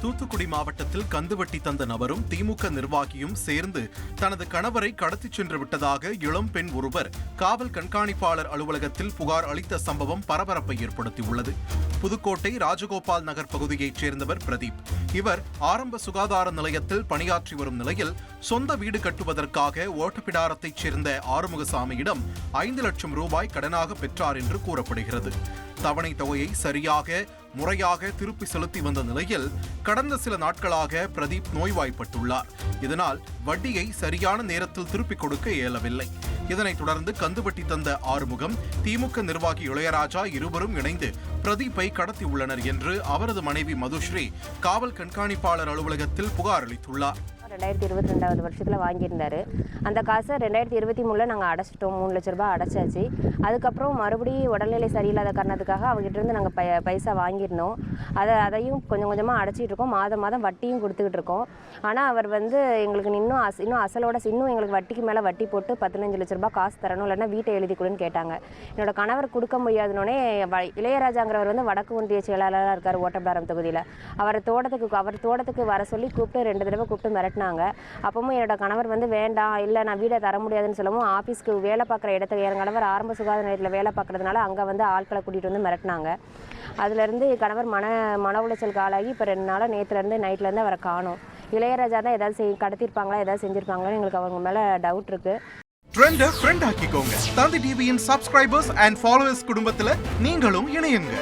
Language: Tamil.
தூத்துக்குடி மாவட்டத்தில் கந்துவட்டி தந்த நபரும் திமுக நிர்வாகியும் சேர்ந்து தனது கணவரை கடத்திச் சென்று விட்டதாக இளம் பெண் ஒருவர் காவல் கண்காணிப்பாளர் அலுவலகத்தில் புகார் அளித்த சம்பவம் பரபரப்பை ஏற்படுத்தியுள்ளது. புதுக்கோட்டை ராஜகோபால் நகர் பகுதியைச் சேர்ந்தவர் பிரதீப். இவர் ஆரம்ப சுகாதார நிலையத்தில் பணியாற்றி வரும் நிலையில் சொந்த வீடு கட்டுவதற்காக ஓட்டப்பிடாரத்தைச் சேர்ந்த ஆறுமுகசாமியிடம் ஐந்து லட்சம் ரூபாய் கடனாக பெற்றார் என்று கூறப்படுகிறது. தவணை தொகையை சரியாக முறையாக திருப்பி செலுத்தி வந்த நிலையில் கடந்த சில நாட்களாக பிரதீப் நோய்வாய்ப்பட்டுள்ளார். இதனால் வட்டியை சரியான நேரத்தில் திருப்பிக் கொடுக்க இயலவில்லை. இதனைத் தொடர்ந்து கந்துவட்டி தந்த ஆறுமுகம் திமுக நிர்வாகி இளையராஜா இருவரும் இணைந்து பிரதீப்பை கடத்தியுள்ளனர் என்று அவரது மனைவி மதுஸ்ரீ காவல் கண்காணிப்பாளர் அலுவலகத்தில் புகார் அளித்துள்ளார். ரெண்டாயிரத்தி இருபத்தி ரெண்டாவது வருஷத்தில் வாங்கியிருந்தாரு. அந்த காசை ரெண்டாயிரத்தி இருபத்தி மூணில் நாங்கள் அடைச்சிட்டோம். மூணு லட்ச ரூபாய் அடைச்சாச்சு. அதுக்கப்புறம் மறுபடியும் உடல்நிலை சரியில்லாத காரணத்துக்காக அவங்ககிட்டருந்து நாங்கள் பை பைசா வாங்கியிருந்தோம். அதை அதையும் கொஞ்சம் கொஞ்சமாக அடைச்சிட்டு இருக்கோம். மாதம் மாதம் வட்டியும் கொடுத்துக்கிட்டு இருக்கோம். ஆனால் அவர் வந்து எங்களுக்கு இன்னும் அஸ் இன்னும் அசலோட இன்னும் எங்களுக்கு வட்டிக்கு மேலே வட்டி போட்டு பதினஞ்சு லட்ச ரூபாய் காசு தரணும். இல்லைன்னா வீட்டை எழுதி கொடுன்னு கேட்டாங்க. என்னோட கணவர் கொடுக்க முடியாதுனோடனே வ- இளையராஜாங்கிறவர் வந்து வடக்கு ஒன்றிய செயலாளராக இருக்கார் ஓட்டப்பிடாரம் தொகுதியில். அவர் தோட்டத்துக்கு அவர் தோட்டத்துக்கு வர சொல்லி கூப்பிட்டு ரெண்டு தடவை கூப்பிட்டு கட்டினாங்க. அப்பவும் என்னோட கணவர் வந்து வேண்டாம் இல்லை நான் வீடை தர முடியாதுன்னு சொல்லவும் ஆஃபீஸ்க்கு வேலை பார்க்குற இடத்துக்கு என் கணவர் ஆரம்ப சுகாதார நிலையத்தில் வேலை பார்க்கறதுனால அங்கே வந்து ஆட்களை கூட்டிகிட்டு வந்து மிரட்டினாங்க. அதுலேருந்து கணவர் மன மன உளைச்சலுக்கு ஆளாகி இப்போ ரெண்டு நாளாக நேற்றுலேருந்து நைட்லேருந்து அவரை காணும். இளையராஜா தான் ஏதாவது செய் கடத்திருப்பாங்களா ஏதாவது செஞ்சுருப்பாங்களான்னு எங்களுக்கு அவங்க மேலே டவுட் இருக்குது ட்ரெண்ட ஃப்ரெண்ட் ஆக்கிக்கோங்க. தந்தி டிவியின் சப்ஸ்கிரைபர்ஸ் அண்ட் ஃபாலோவர்ஸ் குடும்பத்தில் நீங்களும் இணையுங்க.